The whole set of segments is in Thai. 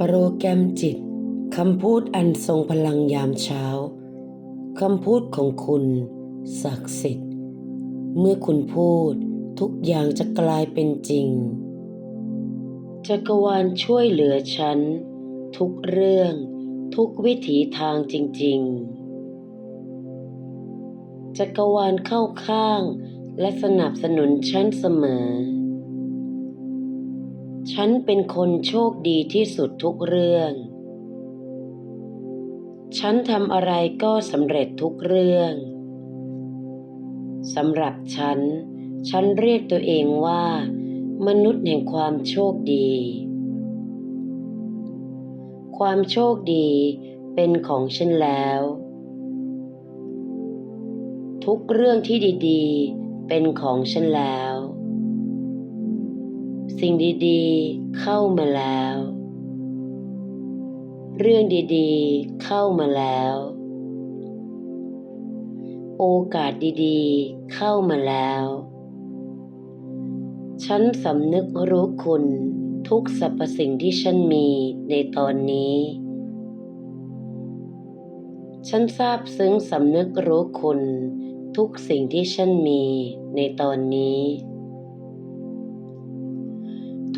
โปรแกรมจิต คำพูดอันทรงพลังยามเช้า คำพูดของคุณ ศักดิ์สิทธิ์ เมื่อคุณพูดทุกอย่างจะกลายเป็นจริง จักรวาลช่วยเหลือฉัน ทุกเรื่อง ทุกวิถีทางจริง ๆ จักรวาลเข้าข้างและสนับสนุนฉันเสมอ ฉันเป็นคนโชคดีที่สุดทุกเรื่อง ฉันทำอะไรก็สำเร็จทุกเรื่องสำหรับฉัน ฉันเรียกตัวเองว่า มนุษย์แห่งความโชคดี ความโชคดีเป็นของฉันแล้ว ทุกเรื่องที่ดี ๆ เป็นของฉันแล้ว สิ่งดีๆ เข้ามาแล้ว เรื่องดีๆ เข้ามาแล้ว โอกาสดีๆ เข้ามาแล้ว ฉันสำนึกรู้คุณทุกสรรพสิ่งที่ฉันมีในตอนนี้ ฉันซาบซึ้งสำนึกรู้คุณทุกสิ่งที่ฉันมีในตอนนี้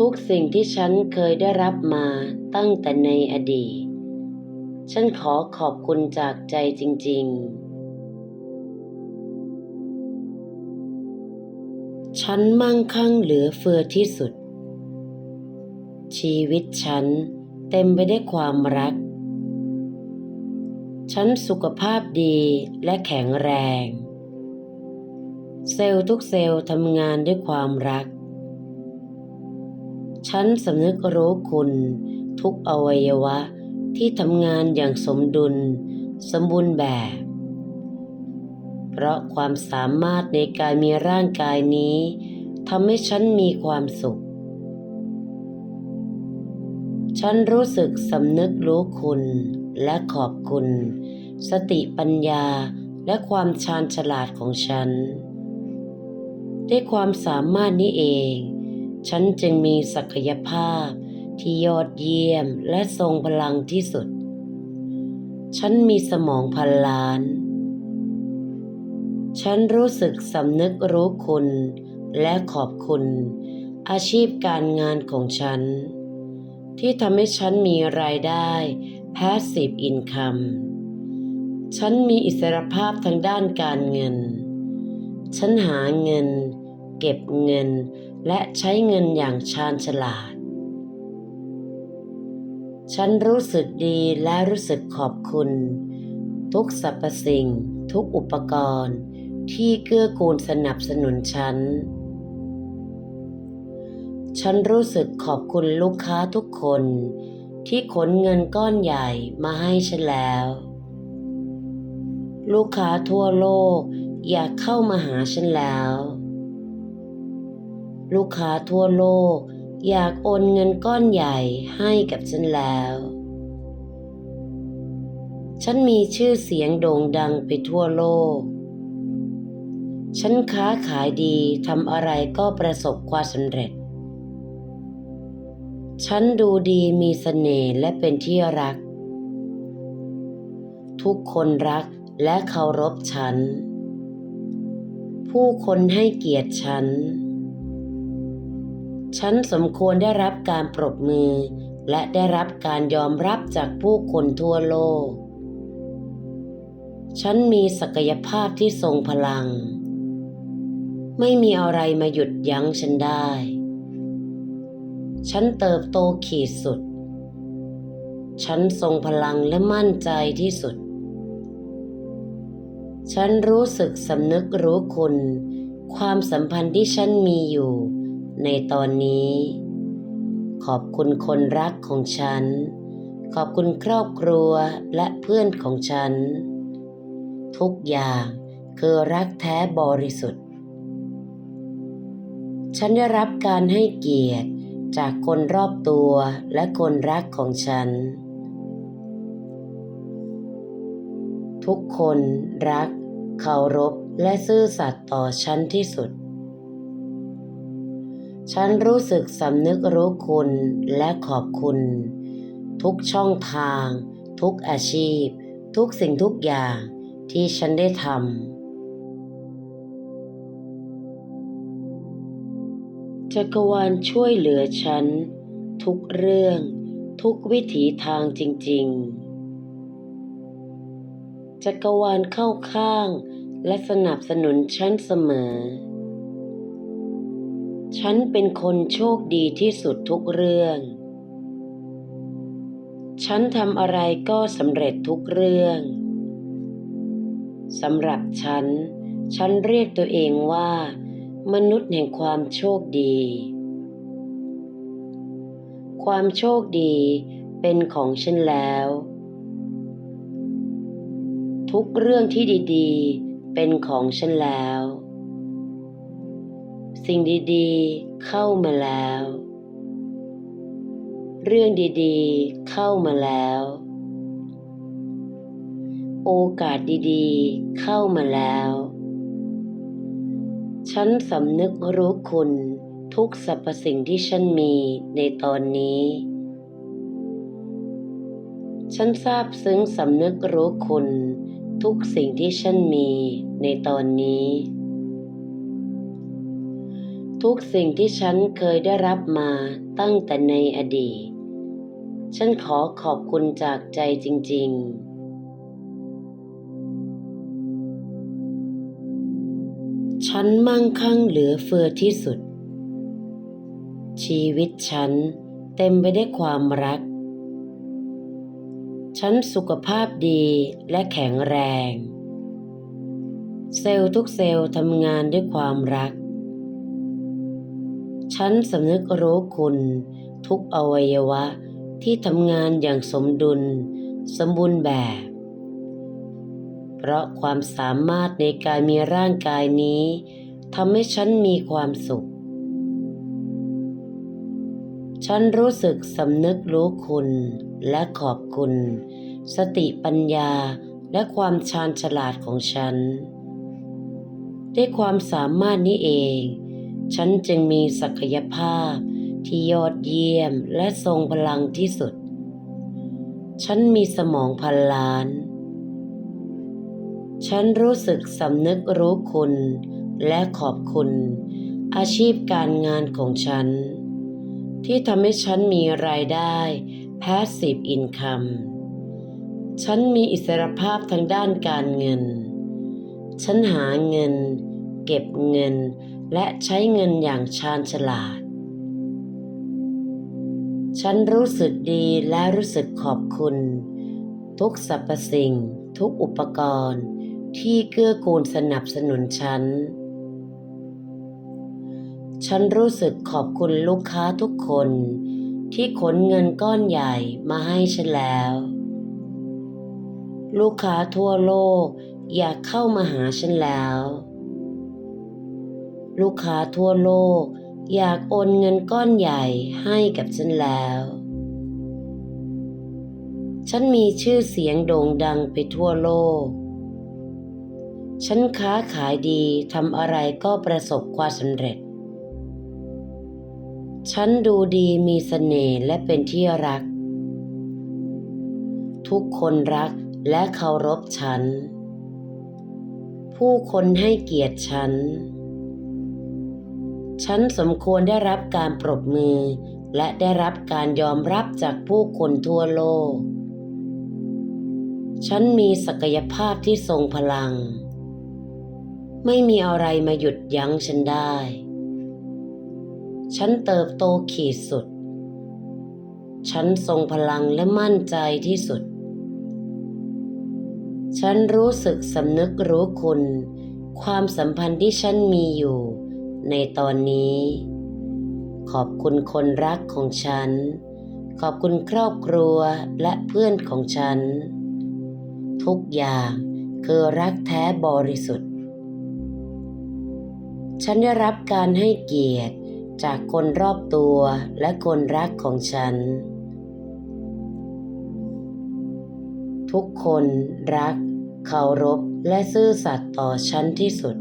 ทุกสิ่งที่ฉันเคยได้รับมาตั้งแต่ในอดีต ฉันขอขอบคุณจากใจจริง ๆ ฉันมั่งคั่งเหลือเฟือที่สุด ชีวิตฉันเต็มไปด้วยความรัก ฉันสุขภาพดีและแข็งแรง เซลล์ทุกเซลล์ทำงานด้วยความรัก ฉันสำนึกรู้คุณ ทุกอวัยวะที่ทำงานอย่างสมดุล สมบูรณ์แบบ เพราะความสามารถในการมีร่างกายนี้ทำให้ฉันมีความสุข ฉันรู้สึกสำนึกรู้คุณและขอบคุณ สติปัญญาและความชาญฉลาดของฉัน ด้วยความสามารถนี้เอง ฉันจึงมีศักยภาพที่ยอดเยี่ยมและทรงพลังที่สุด ฉันมีสมองพันล้าน ฉันรู้สึกสำนึกรู้คุณและขอบคุณ อาชีพการงานของฉัน ที่ทำให้ฉันมีรายได้ passive income ฉันมีอิสรภาพทางด้านการเงิน ฉันหาเงิน เก็บเงิน และใช้เงินอย่างชาญฉลาด ฉันรู้สึกดีและรู้สึกขอบคุณ ทุกสรรพสิ่ง ทุกอุปกรณ์ ที่เกื้อกูลสนับสนุนฉัน ฉันรู้สึกขอบคุณลูกค้าทุกคน ที่ขนเงินก้อนใหญ่มาให้ฉันแล้ว ลูกค้าทั่วโลกอยากเข้ามาหาฉันแล้ว ลูกค้าทั่วโลก อยากโอนเงินก้อนใหญ่ให้กับฉันแล้ว ฉันมีชื่อเสียงโด่งดังไปทั่วโลก ฉันค้าขายดีทำอะไรก็ประสบความสำเร็จ ฉันดูดีมีเสน่ห์และเป็นที่รัก ทุกคนรักและเคารพฉัน ผู้คนให้เกียรติฉัน ฉันสมควรได้รับการปรบมือ และได้รับการยอมรับจากผู้คนทั่วโลก ฉันมีศักยภาพที่ทรงพลัง ไม่มีอะไรมาหยุดยั้งฉันได้ ฉันเติบโตขีดสุด ฉันทรงพลังและมั่นใจที่สุด ฉันรู้สึกสำนึกรู้คุณ ความสัมพันธ์ที่ฉันมีอยู่ ในตอนนี้ ขอบคุณคนรักของฉัน ขอบคุณครอบครัวและเพื่อนของฉัน ทุกอย่างคือรักแท้บริสุทธิ์ ฉันได้รับการให้เกียรติจากคนรอบตัวและคนรักของฉัน ทุกคนรักเคารพและซื่อสัตย์ต่อฉันที่สุด ฉันรู้สึกสำนึกรู้คุณและขอบคุณ ทุกช่องทาง ทุกอาชีพ ทุกสิ่งทุกอย่างที่ฉันได้ทำจักรวาลช่วยเหลือฉัน ทุกเรื่อง ทุกวิถีทางจริง ๆ จักรวาลเข้าข้างและสนับสนุนฉันเสมอ ฉันเป็นคนโชคดีที่สุดทุกเรื่อง ฉันทำอะไรก็สำเร็จทุกเรื่องสำหรับฉัน ฉันเรียกตัวเองว่า มนุษย์แห่งความโชคดี ความโชคดีเป็นของฉันแล้ว ทุกเรื่องที่ดีๆ เป็นของฉันแล้ว สิ่งดีๆ เข้ามาแล้ว เรื่องดีๆ เข้ามาแล้ว โอกาสดีๆ เข้ามาแล้ว ฉันสำนึกรู้คุณทุกสรรพสิ่งที่ฉันมีในตอนนี้ ฉันซาบซึ้งสำนึกรู้คุณทุกสิ่งที่ฉันมีในตอนนี้ ทุกสิ่งที่ฉันเคยได้รับมาตั้งแต่ในอดีต ฉันขอขอบคุณจากใจจริง ๆ ฉันมั่งคั่งเหลือเฟือที่สุด ชีวิตฉันเต็มไปด้วยความรัก ฉันสุขภาพดีและแข็งแรง เซลล์ทุกเซลล์ทำงานด้วยความรัก ฉันสำนึกรู้คุณ ทุกอวัยวะที่ทำงานอย่างสมดุล สมบูรณ์แบบ เพราะความสามารถในการมีร่างกายนี้ทำให้ฉันมีความสุข ฉันรู้สึกสำนึกรู้คุณและขอบคุณ สติปัญญาและความชาญฉลาดของฉัน ด้วยความสามารถนี้เอง ฉันจึงมีศักยภาพที่ยอดเยี่ยมและทรงพลังที่สุด ฉันมีสมองพันล้าน ฉันรู้สึกสำนึกรู้คุณและขอบคุณ อาชีพการงานของฉัน ที่ทำให้ฉันมีรายได้ passive income ฉันมีอิสรภาพทางด้านการเงิน ฉันหาเงิน เก็บเงิน และใช้เงินอย่างชาญฉลาด ฉันรู้สึกดีและรู้สึกขอบคุณ ทุกสรรพสิ่ง ทุกอุปกรณ์ ที่เกื้อกูลสนับสนุนฉัน ฉันรู้สึกขอบคุณลูกค้าทุกคน ที่ขนเงินก้อนใหญ่มาให้ฉันแล้ว ลูกค้าทั่วโลกอยากเข้ามาหาฉันแล้ว ลูกค้าทั่วโลก อยากโอนเงินก้อนใหญ่ให้กับฉันแล้ว ฉันมีชื่อเสียงโด่งดังไปทั่วโลก ฉันค้าขายดีทำอะไรก็ประสบความสำเร็จ ฉันดูดีมีเสน่ห์และเป็นที่รัก ทุกคนรักและเคารพฉัน ผู้คนให้เกียรติฉัน ฉันสมควรได้รับการปรบมือ และได้รับการยอมรับจากผู้คนทั่วโลก ฉันมีศักยภาพที่ทรงพลัง ไม่มีอะไรมาหยุดยั้งฉันได้ ฉันเติบโตขีดสุด ฉันทรงพลังและมั่นใจที่สุด ฉันรู้สึกสำนึกรู้คุณ ความสัมพันธ์ที่ฉันมีอยู่ ในตอนนี้ ขอบคุณคนรักของฉัน ขอบคุณครอบครัวและเพื่อนของฉัน ทุกอย่างคือรักแท้บริสุทธิ์ ฉันได้รับการให้เกียรติจากคนรอบตัวและคนรักของฉัน ทุกคนรักเคารพและซื่อสัตย์ต่อฉันที่สุด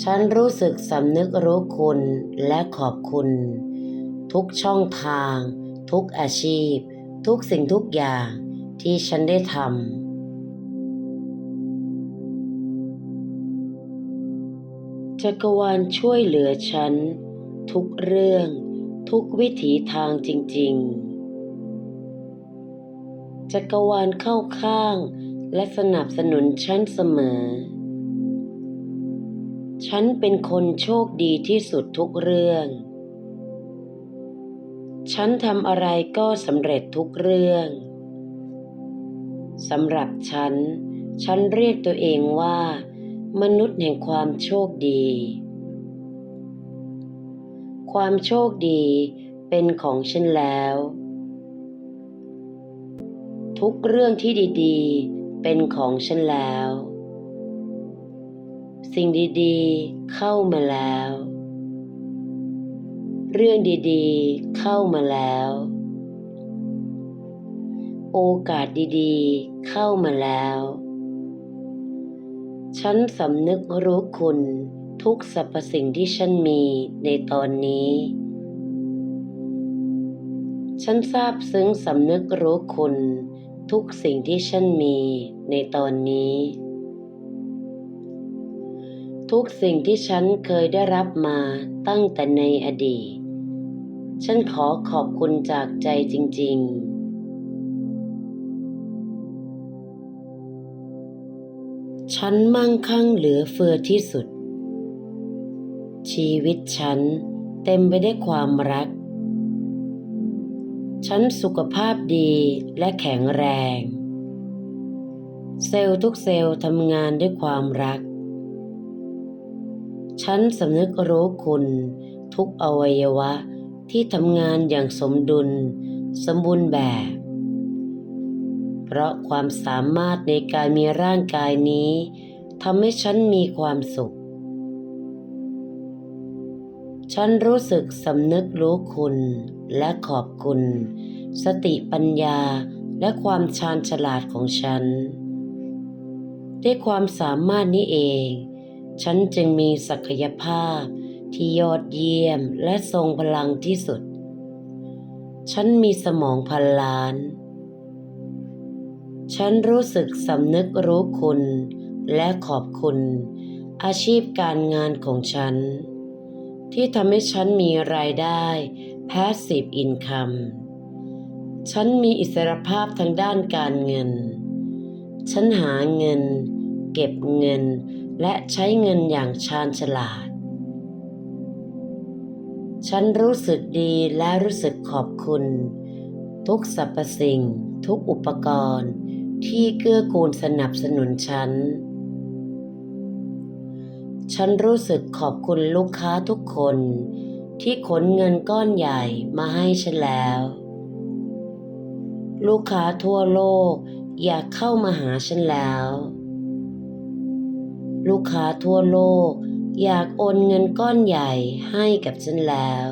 ฉันรู้สึกสำนึกรู้คุณและขอบคุณ ทุกช่องทาง ทุกอาชีพ ทุกสิ่งทุกอย่างที่ฉันได้ทำจักรวาลช่วยเหลือฉัน ทุกเรื่อง ทุกวิถีทางจริง ๆ จักรวาลเข้าข้างและสนับสนุนฉันเสมอ ฉันเป็นคนโชคดีที่สุดทุกเรื่อง ฉันทำอะไรก็สำเร็จทุกเรื่องสำหรับฉัน ฉันเรียกตัวเองว่า มนุษย์แห่งความโชคดี ความโชคดีเป็นของฉันแล้ว ทุกเรื่องที่ดี ๆ เป็นของฉันแล้ว สิ่งดีๆ เข้ามาแล้ว เรื่องดีๆ เข้ามาแล้ว โอกาสดีๆ เข้ามาแล้ว ฉันสำนึกรู้คุณทุกสรรพสิ่งที่ฉันมีในตอนนี้ ฉันซาบซึ้งสำนึกรู้คุณทุกสิ่งที่ฉันมีในตอนนี้ ทุกสิ่งที่ฉันเคยได้รับมาตั้งแต่ในอดีต ฉันขอขอบคุณจากใจจริง ๆ ฉันมั่งคั่งเหลือเฟือที่สุด ชีวิตฉันเต็มไปได้วยความรัก ฉันสุขภาพดีและแข็งแรง เซลล์ทุกเซลล์ทำงานด้วยความรัก ฉันสำนึกรู้คุณ ทุกอวัยวะที่ทำงานอย่างสมดุล สมบูรณ์แบบ เพราะความสามารถในการมีร่างกายนี้ทำให้ฉันมีความสุข ฉันรู้สึกสำนึกรู้คุณและขอบคุณ สติปัญญาและความชาญฉลาดของฉัน ด้วยความสามารถนี้เอง ฉันจึงมีศักยภาพที่ยอดเยี่ยมและทรงพลังที่สุด ฉันมีสมองพันล้าน ฉันรู้สึกสำนึกรู้คุณและขอบคุณอาชีพการงานของฉัน ที่ทำให้ฉันมีรายได้ passive income ฉันมีอิสรภาพทางด้านการเงิน ฉันหาเงิน เก็บเงิน และใช้เงินอย่างชาญฉลาด ฉันรู้สึกดีและรู้สึกขอบคุณ ทุกสรรพสิ่ง ทุกอุปกรณ์ ที่เกื้อกูลสนับสนุนฉัน ฉันรู้สึกขอบคุณลูกค้าทุกคน ที่ขนเงินก้อนใหญ่มาให้ฉันแล้ว ลูกค้าทั่วโลกอยากเข้ามาหาฉันแล้ว ลูกค้าทั่วโลก อยากโอนเงินก้อนใหญ่ให้กับฉันแล้ว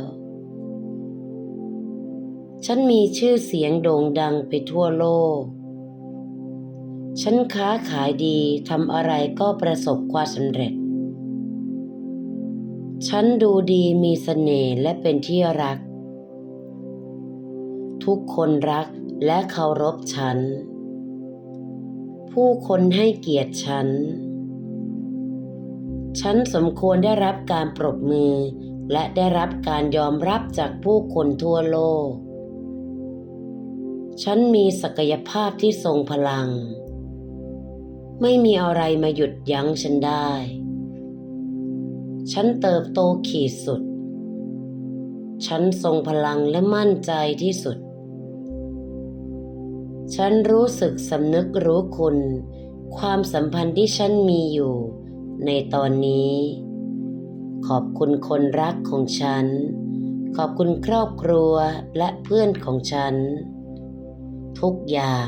ฉันมีชื่อเสียงโด่งดังไปทั่วโลก ฉันค้าขายดีทำอะไรก็ประสบความสำเร็จ ฉันดูดีมีเสน่ห์และเป็นที่รัก ทุกคนรักและเคารพฉัน ผู้คนให้เกียรติฉัน ฉันสมควรได้รับการปรบมือ และได้รับการยอมรับจากผู้คนทั่วโลก ฉันมีศักยภาพที่ทรงพลัง ไม่มีอะไรมาหยุดยั้งฉันได้ ฉันเติบโตขีดสุด ฉันทรงพลังและมั่นใจที่สุด ฉันรู้สึกสำนึกรู้คุณ ความสัมพันธ์ที่ฉันมีอยู่ ในตอนนี้ ขอบคุณคนรักของฉัน ขอบคุณครอบครัวและเพื่อนของฉัน ทุกอย่าง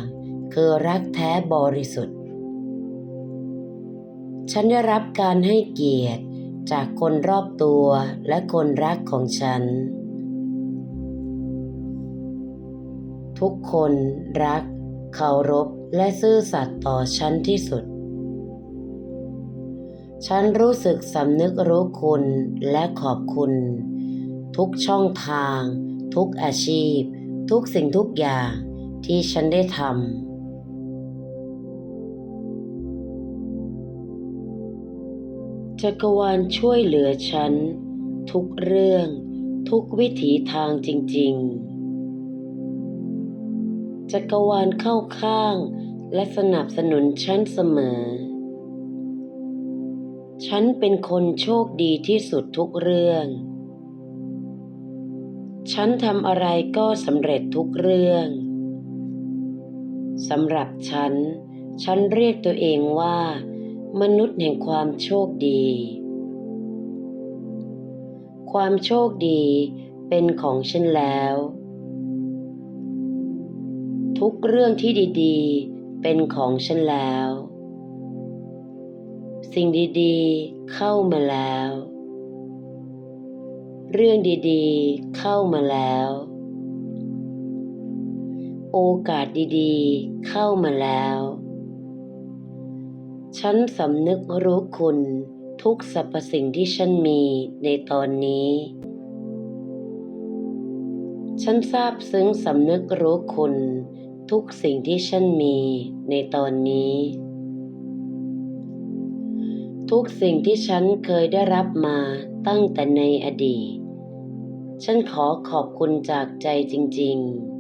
คือรักแท้บริสุทธิ์ ฉันได้รับการให้เกียรติจากคนรอบตัวและคนรักของฉัน ทุกคนรักเคารพและซื่อสัตย์ต่อฉันที่สุด ฉันรู้สึกสำนึกรู้คุณและขอบคุณ ทุกช่องทาง ทุกอาชีพ ทุกสิ่งทุกอย่างที่ฉันได้ทำจักรวาลช่วยเหลือฉัน ทุกเรื่อง ทุกวิถีทางจริง ๆ จักรวาลเข้าข้างและสนับสนุนฉันเสมอ ฉันเป็นคนโชคดีที่สุดทุกเรื่อง ฉันทำอะไรก็สำเร็จทุกเรื่องสำหรับฉัน ฉันเรียกตัวเองว่า มนุษย์แห่งความโชคดี ความโชคดีเป็นของฉันแล้ว ทุกเรื่องที่ดี ๆ เป็นของฉันแล้ว สิ่งดีๆ เข้ามาแล้ว เรื่องดีๆ เข้ามาแล้ว โอกาสดีๆ เข้ามาแล้ว ฉันสำนึกรู้คุณทุกสรรพสิ่งที่ฉันมีในตอนนี้ ฉันซาบซึ้งสำนึกรู้คุณทุกสิ่งที่ฉันมีในตอนนี้ ทุกสิ่งที่ฉันเคยได้รับมาตั้งแต่ในอดีต ฉันขอขอบคุณจากใจจริง ๆ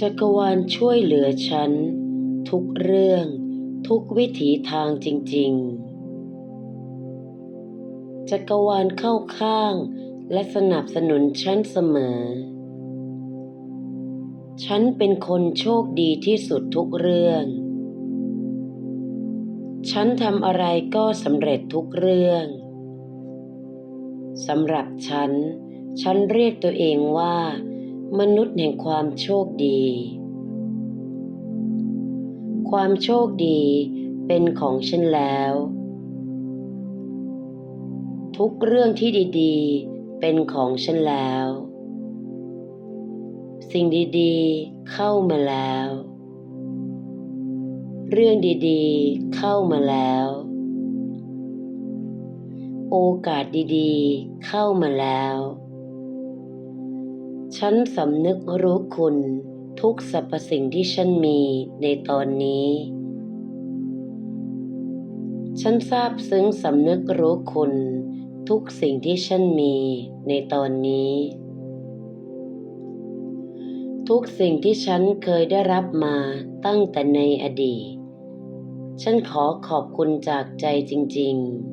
จักรวาลช่วยเหลือฉัน ทุกเรื่อง ทุกวิถีทางจริง ๆ จักรวาลเข้าข้างและสนับสนุนฉันเสมอ ฉันเป็นคนโชคดีที่สุดทุกเรื่อง ฉันทำอะไรก็สำเร็จทุกเรื่องสำหรับฉัน ฉันเรียกตัวเองว่า มนุษย์แห่งความโชคดี ความโชคดีเป็นของฉันแล้ว ทุกเรื่องที่ดีๆ เป็นของฉันแล้ว สิ่งดีๆ เข้ามาแล้ว เรื่องดีๆ เข้ามาแล้ว โอกาสดีๆ เข้ามาแล้ว ฉันสำนึกรู้คุณทุกสรรพสิ่งที่ฉันมีในตอนนี้ ฉันซาบซึ้งสำนึกรู้คุณทุกสิ่งที่ฉันมีในตอนนี้ ทุกสิ่งที่ฉันเคยได้รับมาตั้งแต่ในอดีต ฉันขอขอบคุณจากใจจริง ๆ